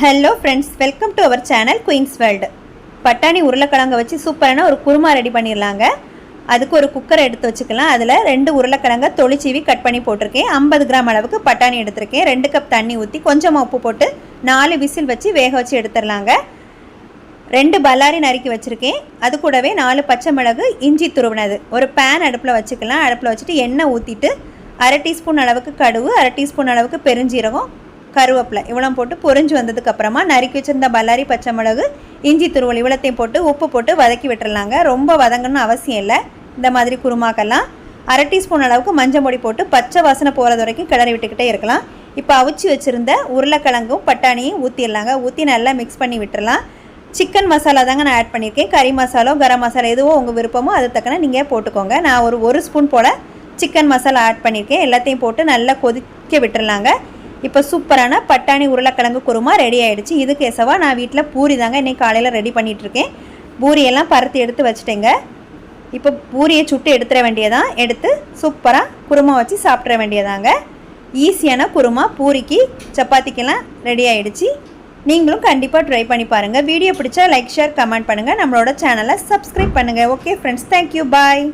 Hello friends welcome to our channel Queens World பட்டாணி உருளைக்கிழங்க வச்சு சூப்பரான ஒரு குருமா ரெடி பண்ணிடலாங்க. அதுக்கு ஒரு குக்கரை எடுத்து வச்சுக்கலாம். அதில் ரெண்டு உருளைக்கிழங்க தொளிச்சீவி கட் பண்ணி போட்டிருக்கேன். ஐம்பது கிராம் அளவுக்கு பட்டாணி எடுத்திருக்கேன். ரெண்டு கப் தண்ணி ஊற்றி கொஞ்சமாக உப்பு போட்டு நாலு விசில் வச்சு வேக வச்சு எடுத்துடலாங்க. ரெண்டு பல்லாரி நறுக்கி வச்சுருக்கேன். அது கூடவே நாலு பச்சை மிளகு இஞ்சி துருவினது. ஒரு பேன் அடுப்பில் வச்சுக்கலாம். அடுப்பில் வச்சுட்டு எண்ணெய் ஊற்றிட்டு அரை டீஸ்பூன் அளவுக்கு கடுகு அரை டீஸ்பூன் அளவுக்கு பெருஞ்சீரகம் கருவேப்பிலை. இவ்வளோ போட்டு பொறிஞ்சு வந்ததுக்கப்புறமா நறுக்கி வச்சிருந்த பல்லாரி பச்சை மிளகு இஞ்சி துருவல் இவ்வளோத்தையும் போட்டு உப்பு போட்டு வதக்கி விட்டுறலாங்க. ரொம்ப வதங்கணும்னு அவசியம் இல்லை. இந்த மாதிரி குருமாக்கெல்லாம் அரை டீஸ்பூன் அளவுக்கு மஞ்சள் பொடி போட்டு பச்சை வாசனை போகிறது வரைக்கும் கிளறி விட்டுக்கிட்டே இருக்கலாம். இப்போ அவிச்சு வச்சுருந்த உருளைக்கிழங்கும் பட்டாணியும் ஊற்றிடலாங்க ஊற்றி நல்லா மிக்ஸ் பண்ணி விட்டுறலாம். சிக்கன் மசாலா தாங்க நான் ஆட் பண்ணியிருக்கேன். கறி மசாலோ கரம் மசாலா எதுவோ உங்கள் விருப்பமோ அது தக்கன நீங்கள் போட்டுக்கோங்க. நான் ஒரு ஒரு ஸ்பூன் போல் சிக்கன் மசாலா ஆட் பண்ணியிருக்கேன். எல்லாத்தையும் போட்டு நல்லா கொதிக்க விட்டுறலாங்க. இப்போ சூப்பரான பட்டாணி உருளைக்கிழங்கு குருமா ரெடி ஆகிடுச்சு இதுக்கு எசவா நான் வீட்டில் பூரி தாங்க இன்னைக்கு காலையில் ரெடி பண்ணிகிட்ருக்கேன் பூரியெல்லாம் பருத்தி எடுத்து வச்சுட்டேங்க. இப்போ பூரியை சுட்டு எடுத்துட வேண்டியதான். எடுத்து சூப்பராக குருமா வச்சு சாப்பிட்ற வேண்டியதாங்க. ஈஸியான குருமா பூரிக்கு சப்பாத்திக்கெல்லாம் ரெடி ஆகிடுச்சு நீங்களும் கண்டிப்பாக ட்ரை பண்ணி பாருங்கள் வீடியோ பிடிச்சா லைக் ஷேர் கமெண்ட் பண்ணுங்கள் நம்மளோட சேனலை சப்ஸ்கிரைப் பண்ணுங்கள் ஓகே ஃப்ரெண்ட்ஸ் தேங்க்யூ பாய்